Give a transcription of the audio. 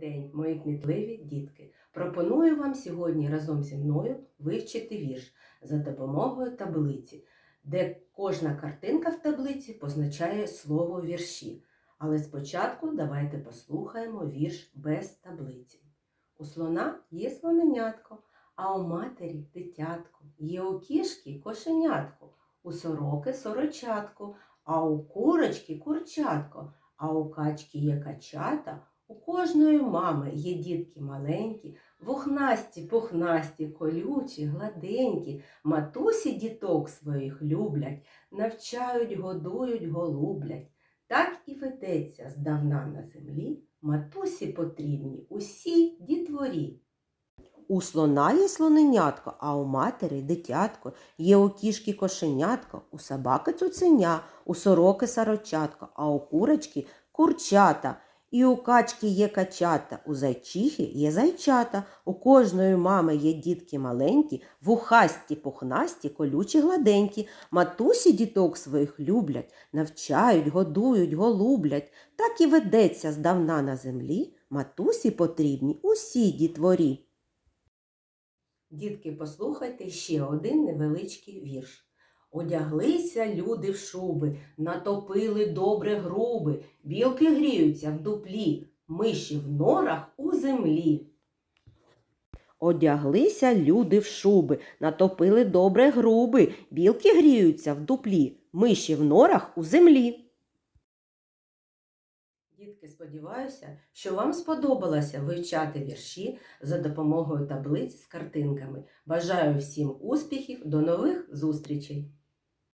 день, мої кмітливі дітки! Пропоную вам сьогодні разом зі мною вивчити вірш за допомогою таблиці, де кожна картинка в таблиці позначає слово вірші. Але спочатку давайте послухаємо вірш без таблиці. У слона є слоненятко, а у матері дитятко, є у кішки кошенятко, у сороки сорочатко, а у курочки курчатко, а у качки є качата. У кожної мами є дітки маленькі, вухнасті, пухнасті, колючі, гладенькі, матусі діток своїх люблять, навчають, годують, голублять. Так і ведеться здавна на землі, матусі потрібні усі дітворі. У слона є слоненятко, а у матері дитятко, є у кішки кошенятко, у собаки цуценя, у сороки сорочатко, а у курочки курчата. І у качки є качата, у зайчихи є зайчата, у кожної мами є дітки маленькі, вухасті, пухнасті, колючі гладенькі, матусі діток своїх люблять, навчають, годують, голублять. Так і ведеться здавна на землі, матусі потрібні усі дітворі. Дітки, послухайте ще один невеличкий вірш. Одяглися люди в шуби, натопили добре груби, білки гріються в дуплі, миші в норах у землі. Одяглися люди в шуби, натопили добре груби, білки гріються в дуплі, миші в норах у землі. Дітки, сподіваюся, що вам сподобалося вивчати вірші за допомогою таблиць з картинками. Бажаю всім успіхів, до нових зустрічей!